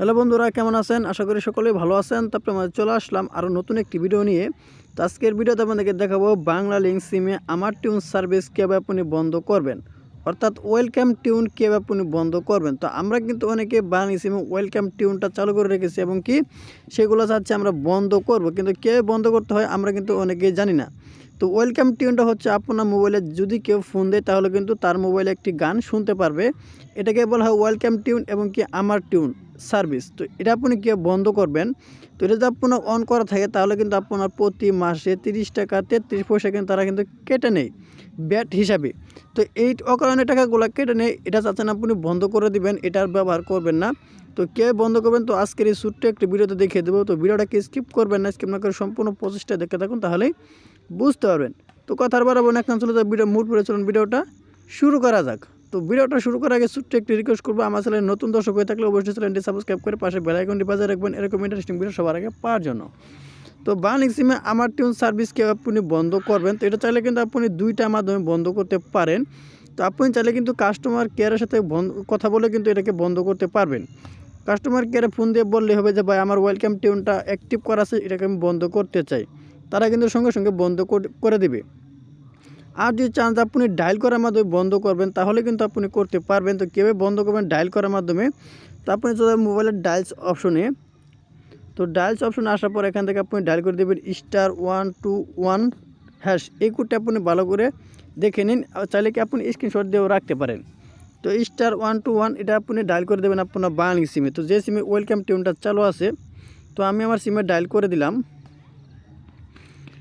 Hello বন্ধুরা, কেমন আছেন? আশা করি সকলেই ভালো আছেন। তারপরে আমরা চলে আসলাম আরও নতুন একটি ভিডিও নিয়ে। তো আজকের ভিডিওতে আপনাদেরকে দেখাবো বাংলা লিঙ্ক সিমে আমার টিউন সার্ভিস কীভাবে আপনি বন্ধ করবেন। অর্থাৎ ওয়েলকাম টিউন কীভাবে আপনি বন্ধ করবেন। তো আমরা কিন্তু অনেকে বাংলা সিমে ওয়েলকাম টিউনটা চালু করে রেখেছি এবং কি সেগুলো চাচ্ছে আমরা বন্ধ করব। কিন্তু কে বন্ধ করতে হয় আমরা কিন্তু অনেকেই জানি না। তো ওয়েলকাম টিউনটা হচ্ছে আপনার মোবাইলে যদি কেউ ফোন দেয়, তাহলে কিন্তু তার মোবাইলে একটি গান শুনতে পারবে। এটাকে বলা হয় ওয়েলকাম টিউন এবং কি আমার টিউন সার্ভিস। তো এটা আপনি কীভাবে বন্ধ করবেন। তো এটা যদি আপনার অন করা থাকে, তাহলে কিন্তু আপনার প্রতি মাসে তিরিশ টাকা, তেত্রিশ পয়সা কিন্তু তারা কিন্তু কেটে নেয় ব্যাট হিসাবে। তো এই অকারণে টাকাগুলো কেটে নেয়, এটা চাচ্ছেন আপনি বন্ধ করে দিবেন, এটার ব্যবহার করবেন না। তো কে বন্ধ করবেন, তো আজকের এই ছোট্ট একটি ভিডিওতে দেখিয়ে দেবো। তো ভিডিওটাকে স্কিপ করবেন না স্কিপ না করে সম্পূর্ণ প্রচেষ্টা দেখে থাকুন, তাহলেই বুঝতে পারবেন। তো কথার বাড়াবো না এখন চলে যায় ভিডিও মুড করে চলুন ভিডিওটা শুরু করা যাক। তো ভিডিওটা শুরু করার আগে ছোট্ট একটি রিকোয়েস্ট করব, আমার চ্যানেলে নতুন দর্শক হয়ে থাকলে অবশ্যই চ্যানেলটি সাবস্ক্রাইব করে পাশে বেল আইকনটি বাজায় রাখবেন। এরকম ইন্টারেস্টিং ভিডিও সবার আগে পাওয়ার জন্য। তো বার্নিং সিমে আমার টিউন সার্ভিসকে আপনি বন্ধ করবেন, তো এটা চাইলে কিন্তু আপনি দুইটা মাধ্যমে বন্ধ করতে পারেন। তো আপনি চাইলে কিন্তু কাস্টমার কেয়ারের সাথে কথা বলে কিন্তু এটাকে বন্ধ করতে পারবেন। কাস্টমার কেয়ারে ফোন দিয়ে বললে হবে যে, ভাই, আমার ওয়েলকাম টিউনটা অ্যাক্টিভ করা আছে, এটাকে আমি বন্ধ করতে চাই। তারা কিন্তু সঙ্গে সঙ্গে বন্ধ করে দেবে। আর যদি চান আপনি ডায়াল করার মাধ্যমে বন্ধ করবেন, তাহলে কিন্তু আপনি করতে পারবেন। তো কীভাবে বন্ধ করবেন ডায়াল করার মাধ্যমে? তো আপনি চলে মোবাইলের ডায়ালস অপশনে, তো ডায়ালস অপশনে আসার পর এখান থেকে আপনি ডায়াল করে দেবেন star one two one hash. এই কোডটা আপনি ভালো করে দেখে নিন চাইলে কি আপনি স্ক্রিনশট দিয়েও রাখতে পারেন। তো স্টার ওয়ান টু ওয়ান এটা আপনি ডায়াল করে দেবেন আপনার বাংলা সিমে। তো যে সিমে ওয়েলকাম টিউনটা চালু আছে, তো আমি আমার সিমে ডায়াল করে দিলাম।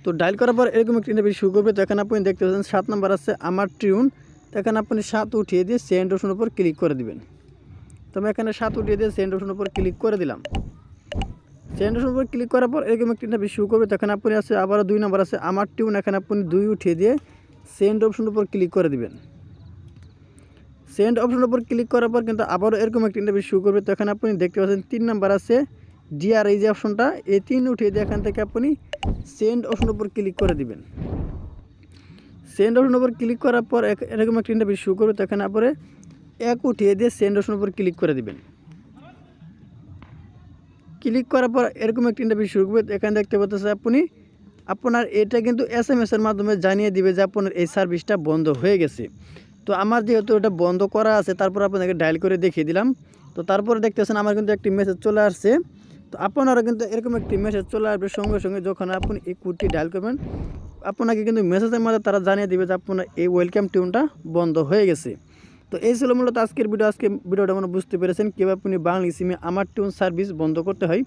তো ডায়াল করার পর এরকম একটি ইন্টারভিউ শুরু করবে। তো এখানে আপনি দেখতে পাচ্ছেন সাত নাম্বার আছে আমার টিউন তো এখানে আপনি সাত উঠিয়ে দিয়ে সেন্ড অপশনের উপর ক্লিক করে দিবেন। তো আমি এখানে সাত উঠিয়ে দিয়ে সেন্ড অপশনের উপর ক্লিক করে দিলাম। সেন্ড অপশনের উপর ক্লিক করার পর এরকম একটি ইন্টারভিউ শুরু করবে। তো এখানে আপনি আছে আবারও দুই নাম্বার আছে আমার টিউন এখানে আপনি দুই উঠিয়ে দিয়ে সেন্ড অপশনের উপর ক্লিক করে দিবেন। সেন্ড অপশনের উপর ক্লিক করার পর কিন্তু আবারও এরকম একটি ইন্টারভিউ শুরু করবে। তো এখানে আপনি দেখতে পাচ্ছেন তিন নাম্বার আছে ডিআর এই যে অপশনটা এই তিন উঠিয়ে দিয়ে এখান থেকে আপনি সেন্ড অপশনের উপর ক্লিক করে দিবেন। সেন্ড অপশনের উপর ক্লিক করার পর এরকম একটা ইন্টারভিউ শুরু করবে, তো এখানে পরে এক উঠিয়ে দিয়ে সেন্ড অপশনের উপর ক্লিক করে দিবেন। ক্লিক করার পর এরকম একটা ইন্টারভিউ শুরু করবে এখানে দেখতে পাচ্ছেন আপনি, আপনার এটা কিন্তু এস এম এসের মাধ্যমে জানিয়ে দিবে যে আপনার এই সার্ভিসটা বন্ধ হয়ে গেছে। তো আমার যেহেতু এটা বন্ধ করা আছে, তারপর আপনাকে ডায়াল করে দেখিয়ে দিলাম। তো তারপরে দেখতেছেন আমার কিন্তু একটি মেসেজ চলে আসছে। তো আপনারা কিন্তু এরকম একটি মেসেজ চলে আসবে সঙ্গে সঙ্গে যখন আপনি এই কোডটি ডায়াল করবেন, আপনাকে কিন্তু মেসেজের মধ্যে তারা জানিয়ে দিবে যে আপনার এই ওয়েলকাম টিউনটা বন্ধ হয়ে গেছে। তো এই ছিল মূলত আজকের ভিডিও আজকে ভিডিওটা মনে বুঝতে পেরেছেন কীভাবে আপনি বাংলা সিমে আমার টিউন সার্ভিস বন্ধ করতে হয়।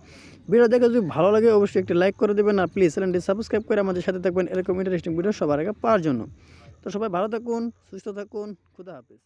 ভিডিও দেখে যদি ভালো লাগে অবশ্যই একটি লাইক করে দেবেন আর প্লিজ চ্যানেলটি সাবস্ক্রাইব করে আমাদের সাথে থাকবেন। এরকম ইন্টারেস্টিং ভিডিও সবার আগে পাওয়ার জন্য। তো সবাই ভালো থাকুন, সুস্থ থাকুন, খুদা হাফিজ।